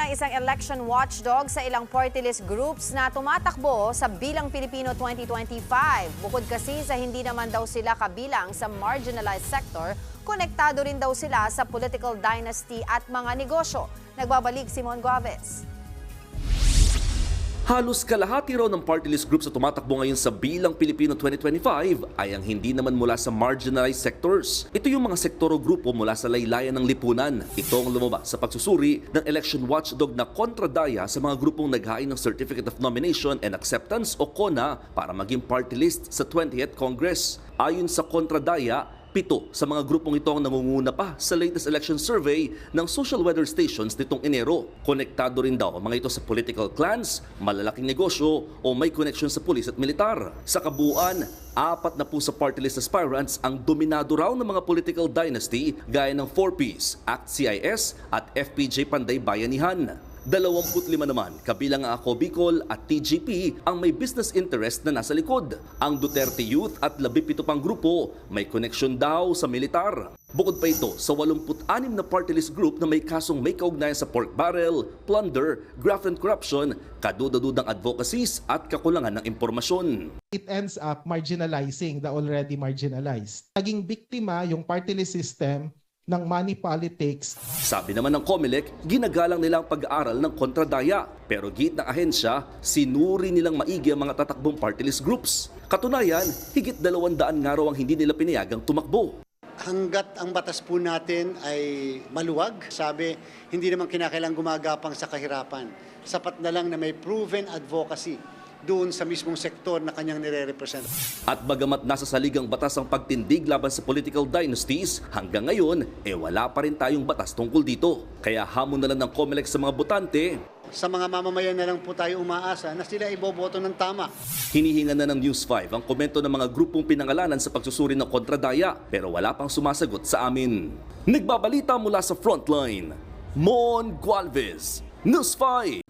ng isang election watchdog sa ilang party list groups na tumatakbo sa Bilang Pilipino 2025. Bukod kasi sa hindi naman daw sila kabilang sa marginalized sector, konektado rin daw sila sa political dynasty at mga negosyo. Nagbabalik Simon Guaves. Halos kalahati raw ng party list group sa tumatakbo ngayon sa Bilang Pilipino 2025 ay ang hindi naman mula sa marginalized sectors. Ito yung mga sektor o grupo mula sa laylayan ng lipunan. Ito ang lumabas sa pagsusuri ng election watchdog na kontradaya sa mga grupong naghain ng Certificate of Nomination and Acceptance o CONA para maging party list sa 20th Congress. Ayon sa kontradaya, Pito sa mga grupong ito ang nangunguna pa sa latest election survey ng social weather stations nitong Enero. Konektado rin daw ang mga ito sa political clans, malalaking negosyo o may connection sa pulis at militar. Sa kabuuan, apat na po sa party list aspirants ang dominado raw ng mga political dynasty gaya ng 4Ps, ACT CIS at FPJ Panday Bayanihan. 25 naman, kabilang ang Ako Bicol at TGP ang may business interest na nasa likod. Ang Duterte Youth at 17 pang grupo may connection daw sa militar. Bukod pa ito sa 86 na party list group na may kasong may kaugnayan sa pork barrel, plunder, graft and corruption, kadudadudang advocacies at kakulangan ng impormasyon. it ends up marginalizing the already marginalized. Naging biktima yung party list system ng money politics Sabi naman ng COMELEC, ginagalang nila ang pag-aaral ng kontradaya. Pero git ng ahensya, sinuri nilang maigi ang mga tatakbong party list groups. Katunayan, higit dalawang daan nga raw ang hindi nila pinayagang tumakbo. hanggat ang batas po natin ay maluwag, sabi, hindi naman kinakailang gumagapang sa kahirapan. Sapat na lang na may proven advocacy doon sa mismong sektor na kanyang nire-represent. At bagamat nasa saligang batas ang pagtindig laban sa political dynasties, hanggang ngayon, eh wala pa rin tayong batas tungkol dito. Kaya hamon na lang ng COMELEC sa mga botante, Sa mga mamamayan na lang po tayo umaasa na sila iboboto ng tama. hinihingan na ng News 5 ang komento ng mga grupong pinangalanan sa pagsusuri ng kontradaya pero wala pang sumasagot sa amin. Nagbabalita mula sa Frontline, Mon Gualvez, News 5.